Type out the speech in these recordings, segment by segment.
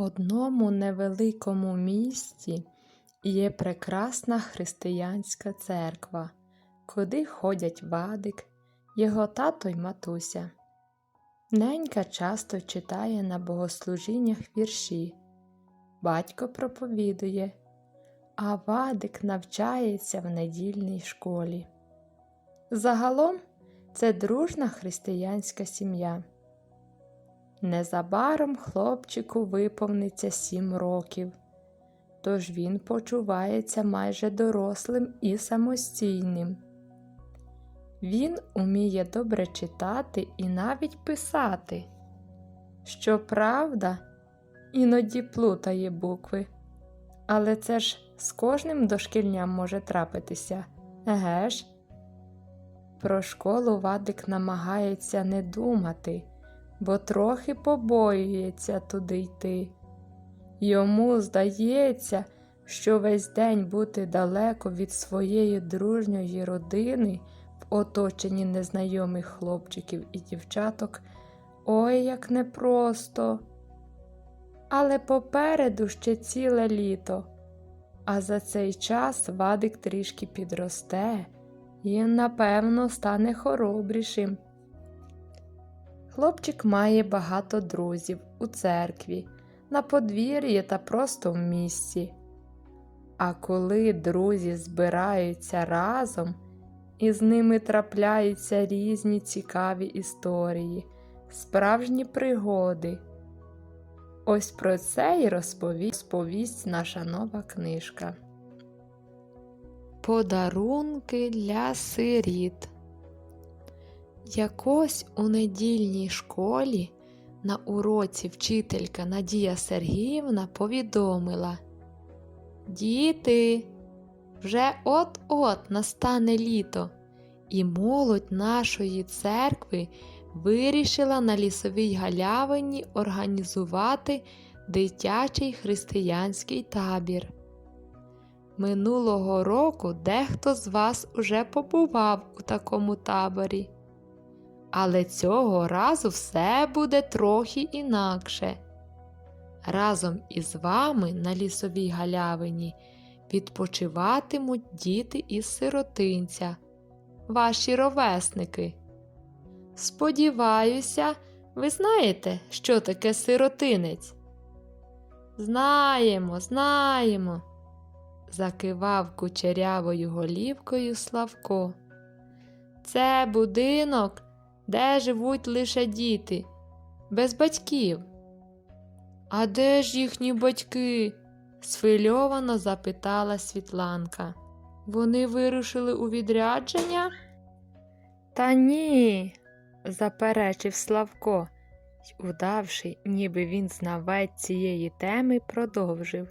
одному невеликому місті є прекрасна християнська церква, куди ходять Вадик, його тато й матуся. Ненька часто читає на богослужіннях вірші, батько проповідує, а Вадик навчається в недільній школі. Загалом це дружна християнська сім'я. Незабаром хлопчику виповниться сім років, тож він почувається майже дорослим і самостійним. Він уміє добре читати і навіть писати. Щоправда, іноді плутає букви, але це ж з кожним дошкільням може трапитися, еге ж? Про школу Вадик намагається не думати бо трохи побоюється туди йти. Йому здається, що весь день бути далеко від своєї дружньої родини в оточенні незнайомих хлопчиків і дівчаток ой як непросто. Але попереду ще ціле літо, а за цей час Вадик трішки підросте і, напевно, стане хоробрішим. Хлопчик має багато друзів у церкві, на подвір'ї та просто в місті. А коли друзі збираються разом, і з ними трапляються різні цікаві історії, справжні пригоди. Ось про це й розповість наша нова книжка. Подарунки для сиріт. Якось у недільній школі на уроці вчителька Надія Сергіївна повідомила Діти, вже от-от настане літо, і молодь нашої церкви вирішила на лісовій галявині організувати дитячий християнський табір. Минулого року дехто з вас уже побував у такому таборі. Але цього разу все буде трохи інакше. Разом із вами на лісовій галявині відпочиватимуть діти із сиротинця, ваші ровесники. Сподіваюся, ви знаєте, що таке сиротинець? Знаємо, знаємо, закивав кучерявою голівкою Славко. Це будинок де живуть лише діти, без батьків. А де ж їхні батьки? схвильовано запитала Світланка. Вони вирушили у відрядження? Та ні, заперечив Славко й, удавши, ніби він знавець цієї теми, продовжив.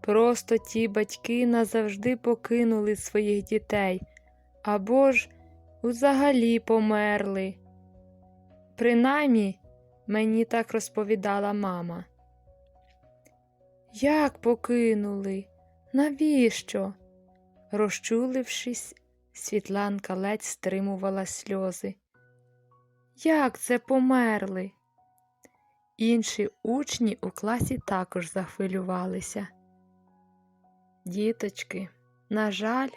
Просто ті батьки назавжди покинули своїх дітей або ж взагалі померли. Принаймні, мені так розповідала мама. Як покинули? Навіщо? Розчулившись, Світланка ледь стримувала сльози. Як це померли? Інші учні у класі також захвилювалися. Діточки, на жаль,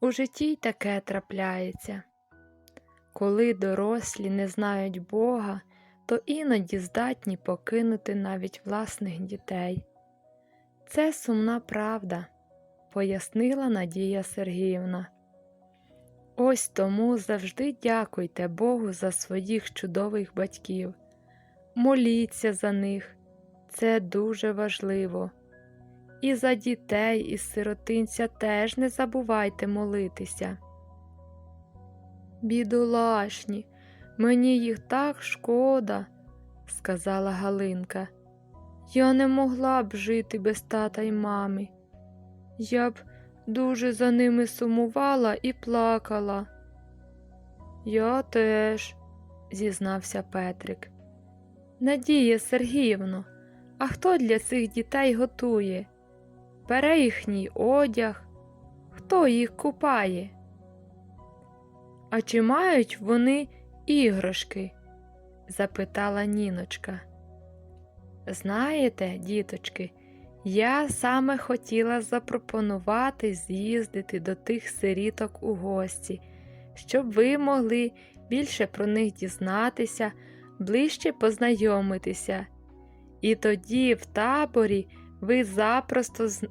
у житті й таке трапляється. Коли дорослі не знають Бога, то іноді здатні покинути навіть власних дітей. Це сумна правда, пояснила Надія Сергіївна. Ось тому завжди дякуйте Богу за своїх чудових батьків, моліться за них, це дуже важливо. І за дітей із сиротинця теж не забувайте молитися. Бідолашні, мені їх так шкода, сказала Галинка. Я не могла б жити без тата й мами. Я б дуже за ними сумувала і плакала. Я теж, зізнався Петрик. Надія Сергіївно, а хто для цих дітей готує? Бере їхній одяг, хто їх купає? А чи мають вони іграшки? запитала ніночка. Знаєте, діточки, я саме хотіла запропонувати з'їздити до тих сиріток у гості, щоб ви могли більше про них дізнатися, ближче познайомитися. І тоді в таборі ви запросто з,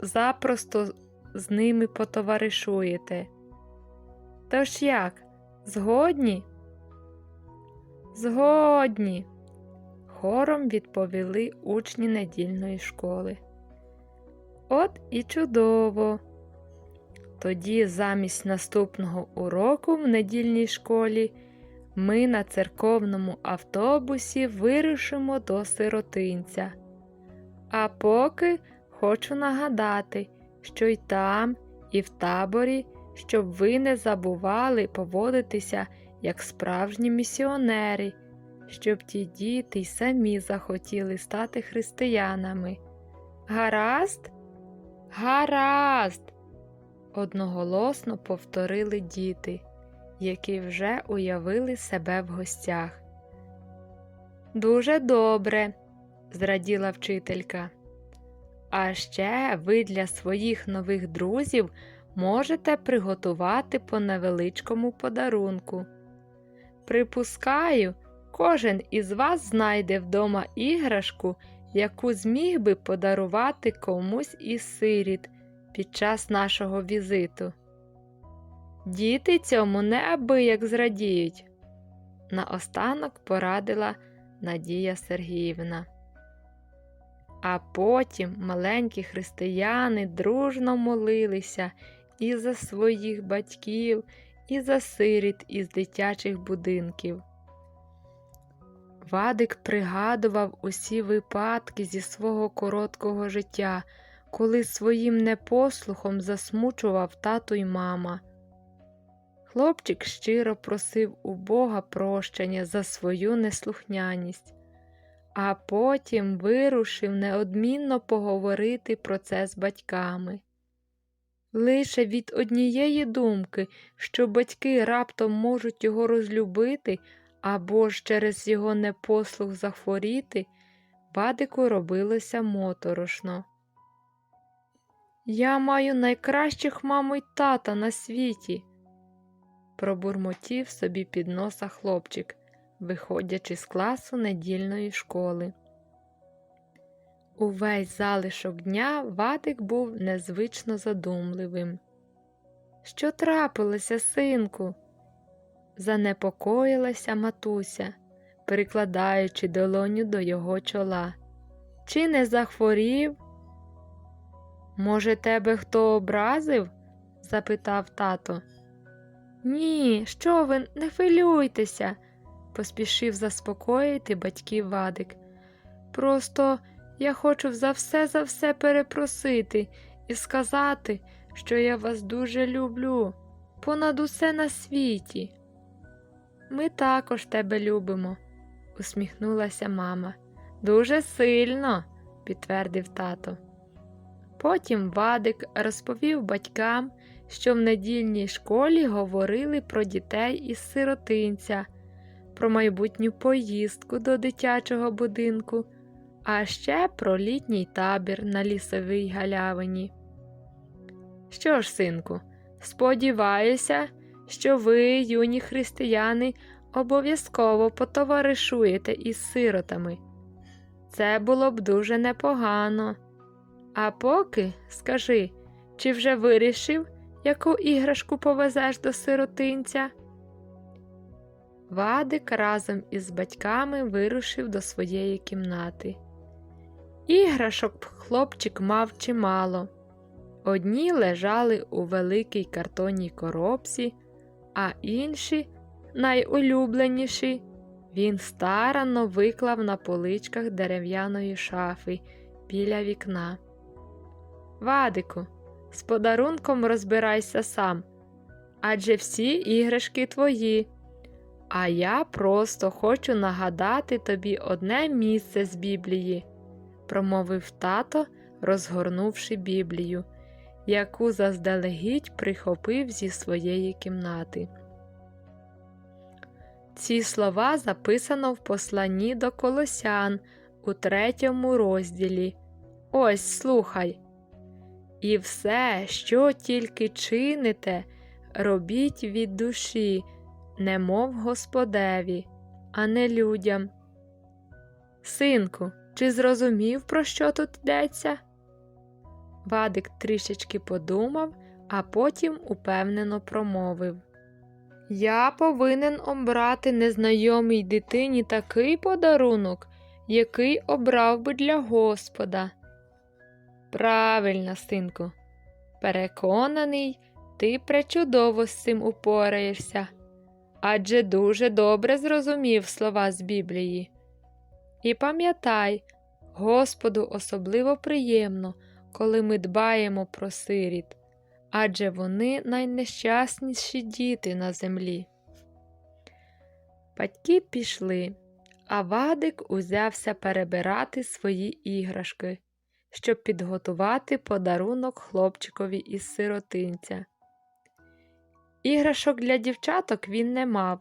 запросто з ними потоваришуєте. Тож як, згодні? Згодні, хором відповіли учні недільної школи. От і чудово. Тоді замість наступного уроку в недільній школі ми на церковному автобусі вирушимо до сиротинця. А поки хочу нагадати, що й там, і в таборі, щоб ви не забували поводитися як справжні місіонери, щоб ті діти й самі захотіли стати християнами. Гаразд? Гаразд! одноголосно повторили діти, які вже уявили себе в гостях. Дуже добре, зраділа вчителька. А ще ви для своїх нових друзів можете приготувати по невеличкому подарунку. Припускаю, кожен із вас знайде вдома іграшку, яку зміг би подарувати комусь із сиріт під час нашого візиту. Діти цьому неабияк зрадіють, наостанок порадила Надія Сергіївна. А потім маленькі християни дружно молилися і за своїх батьків, і за сиріт із дитячих будинків. Вадик пригадував усі випадки зі свого короткого життя, коли своїм непослухом засмучував тату й мама. Хлопчик щиро просив у Бога прощення за свою неслухняність, а потім вирушив неодмінно поговорити про це з батьками. Лише від однієї думки, що батьки раптом можуть його розлюбити або ж через його непослух захворіти, Вадику робилося моторошно. Я маю найкращих маму й тата на світі, пробурмотів собі під носа хлопчик, виходячи з класу недільної школи. Увесь залишок дня Вадик був незвично задумливим. Що трапилося, синку? занепокоїлася матуся, прикладаючи долоню до його чола. Чи не захворів? Може, тебе хто образив? запитав тато. Ні, що ви, не хвилюйтеся, поспішив заспокоїти батьків Вадик. Просто я хочу за все за все перепросити і сказати, що я вас дуже люблю, понад усе на світі. Ми також тебе любимо, усміхнулася мама. Дуже сильно, підтвердив тато. Потім Вадик розповів батькам, що в недільній школі говорили про дітей із сиротинця, про майбутню поїздку до дитячого будинку, а ще про літній табір на лісовій галявині. Що ж, синку, сподіваюся, що ви, юні християни, обов'язково потоваришуєте із сиротами. Це було б дуже непогано. А поки скажи, чи вже вирішив, яку іграшку повезеш до сиротинця? Вадик разом із батьками вирушив до своєї кімнати. Іграшок хлопчик мав чимало. Одні лежали у великій картонній коробці, а інші, найулюбленіші, він старанно виклав на поличках дерев'яної шафи біля вікна. Вадику, з подарунком розбирайся сам, адже всі іграшки твої. А я просто хочу нагадати тобі одне місце з Біблії, промовив тато, розгорнувши Біблію, яку заздалегідь прихопив зі своєї кімнати. Ці слова записано в посланні до Колосян у третьому розділі. Ось слухай. І все, що тільки чините, робіть від душі, немов Господеві, а не людям. Синку, чи зрозумів, про що тут йдеться? Вадик трішечки подумав, а потім упевнено промовив. Я повинен обрати незнайомій дитині такий подарунок, який обрав би для Господа. Правильно, синку, переконаний, ти пречудово з цим упораєшся, адже дуже добре зрозумів слова з Біблії. І пам'ятай, Господу особливо приємно, коли ми дбаємо про сиріт, адже вони найнещасніші діти на землі. Батьки пішли, а Вадик узявся перебирати свої іграшки, щоб підготувати подарунок хлопчикові із сиротинця. Іграшок для дівчаток він не мав,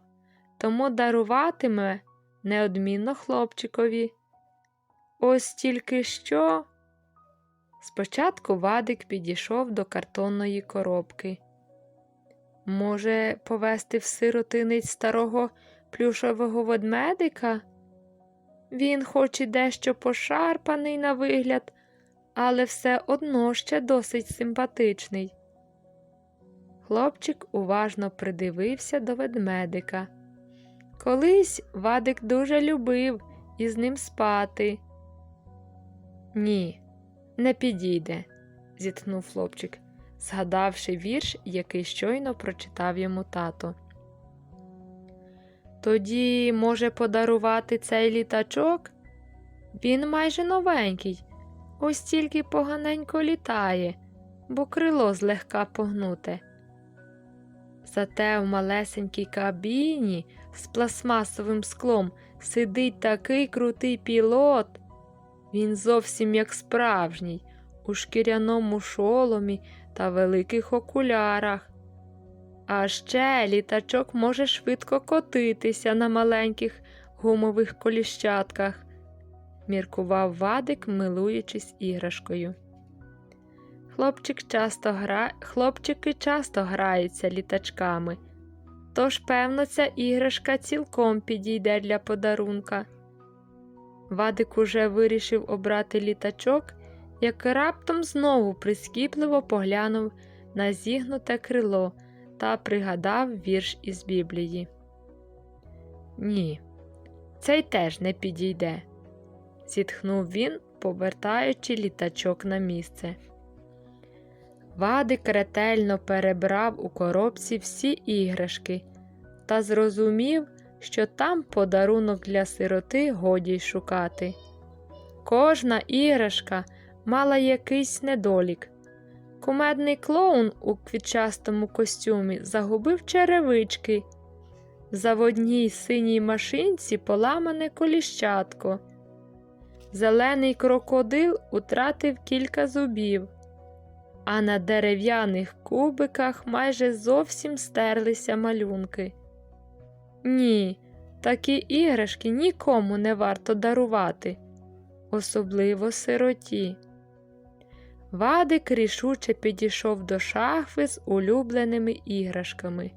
тому даруватиме неодмінно хлопчикові. Ось тільки що. Спочатку Вадик підійшов до картонної коробки. Може, повести в сиротинець старого плюшового ведмедика? Він, хоч і дещо пошарпаний на вигляд, але все одно ще досить симпатичний. Хлопчик уважно придивився до ведмедика. Колись Вадик дуже любив із ним спати. Ні, не підійде, зітхнув хлопчик, згадавши вірш, який щойно прочитав йому тато. Тоді, може, подарувати цей літачок? Він майже новенький, ось тільки поганенько літає, бо крило злегка погнуте. Зате в малесенькій кабіні з пластмасовим склом сидить такий крутий пілот. Він зовсім як справжній, у шкіряному шоломі та великих окулярах. А ще літачок може швидко котитися на маленьких гумових коліщатках, міркував Вадик, милуючись іграшкою. Хлопчик часто гра... Хлопчики часто граються літачками, тож, певно, ця іграшка цілком підійде для подарунка. Вадик уже вирішив обрати літачок, як раптом знову прискіпливо поглянув на зігнуте крило та пригадав вірш із Біблії. Ні, цей теж не підійде, зітхнув він, повертаючи літачок на місце. Вадик ретельно перебрав у коробці всі іграшки та зрозумів, що там подарунок для сироти годі й шукати. Кожна іграшка мала якийсь недолік. Кумедний клоун у квітчастому костюмі загубив черевички. В заводній синій машинці поламане коліщатко. Зелений крокодил утратив кілька зубів, а на дерев'яних кубиках майже зовсім стерлися малюнки. Ні, такі іграшки нікому не варто дарувати, особливо сироті. Вадик рішуче підійшов до шафи з улюбленими іграшками.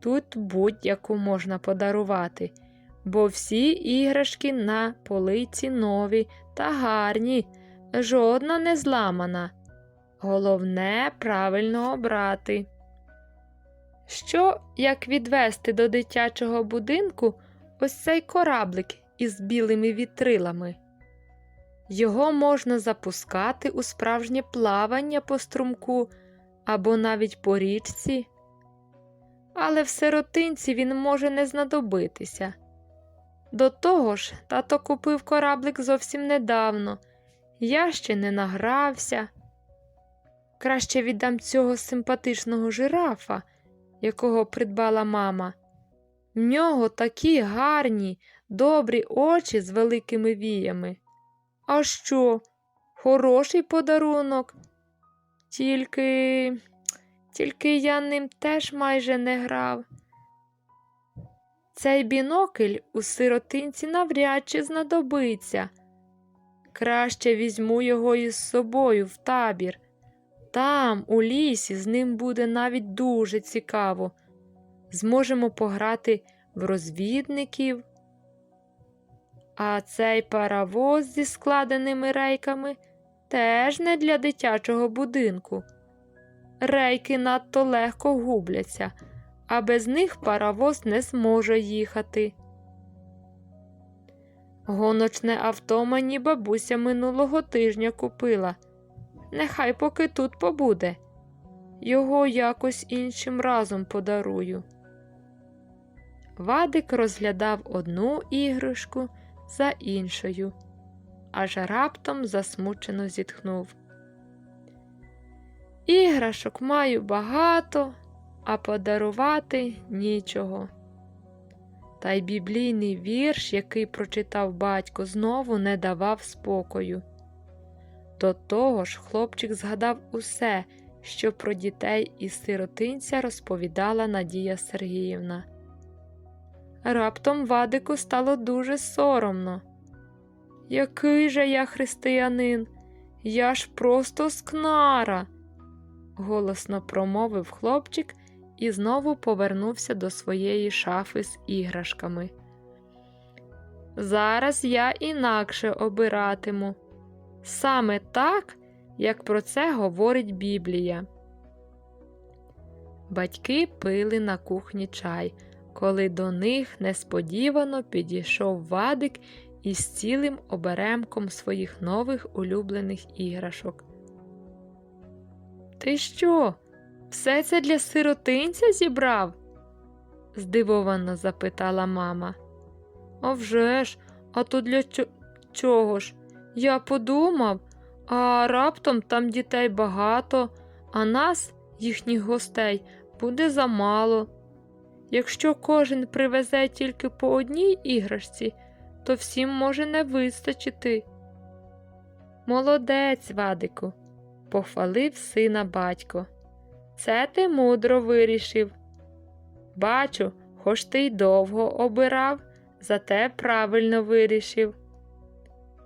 Тут будь-яку можна подарувати, бо всі іграшки на полиці нові та гарні, жодна не зламана. Головне правильно обрати. Що, як відвести до дитячого будинку ось цей кораблик із білими вітрилами? Його можна запускати у справжнє плавання по струмку або навіть по річці, але в сиротинці він може не знадобитися. До того ж, тато купив кораблик зовсім недавно, я ще не награвся. Краще віддам цього симпатичного жирафа, якого придбала мама. В нього такі гарні, добрі очі з великими віями. А що? Хороший подарунок. Тільки, тільки я ним теж майже не грав. Цей бінокль у сиротинці навряд чи знадобиться, Краще візьму його із собою в табір. Там, у лісі, з ним буде навіть дуже цікаво. Зможемо пограти в розвідників. А цей паровоз зі складеними рейками теж не для дитячого будинку. Рейки надто легко губляться, а без них паровоз не зможе їхати. Гоночне авто мені бабуся минулого тижня купила. Нехай поки тут побуде. Його якось іншим разом подарую. Вадик розглядав одну іграшку за іншою, аж раптом засмучено зітхнув. Іграшок маю багато, а подарувати нічого. Та й біблійний вірш, який прочитав батько, знову не давав спокою. До того ж, хлопчик згадав усе, що про дітей із сиротинця розповідала Надія Сергіївна. Раптом Вадику стало дуже соромно. Який же я християнин? Я ж просто скнара, голосно промовив хлопчик і знову повернувся до своєї шафи з іграшками. Зараз я інакше обиратиму, саме так, як про це говорить Біблія. Батьки пили на кухні чай, коли до них несподівано підійшов Вадик із цілим оберемком своїх нових улюблених іграшок. Ти що? Все це для сиротинця зібрав? здивовано запитала мама. «А вже ж, а то для чо- чого ж? Я подумав, а раптом там дітей багато, а нас, їхніх гостей, буде замало. Якщо кожен привезе тільки по одній іграшці, то всім може не вистачити. Молодець, Вадику, похвалив сина батько. Це ти мудро вирішив. Бачу, хоч ти й довго обирав, зате правильно вирішив.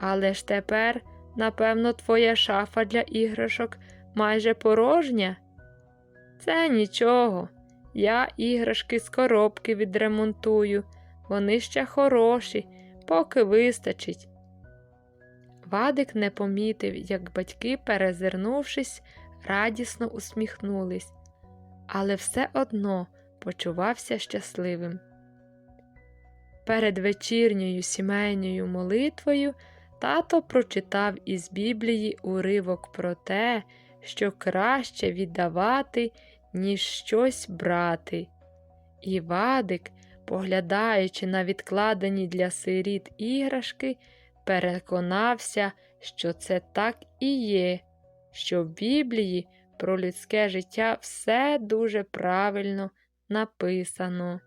Але ж тепер, напевно, твоя шафа для іграшок майже порожня. Це нічого. Я іграшки з коробки відремонтую. Вони ще хороші, поки вистачить. Вадик не помітив, як батьки, перезирнувшись, радісно усміхнулись, але все одно почувався щасливим. Перед вечірньою сімейною молитвою тато прочитав із Біблії уривок про те, що краще віддавати, ніж щось брати. І Вадик, поглядаючи на відкладені для сиріт іграшки, переконався, що це так і є, що в Біблії про людське життя все дуже правильно написано.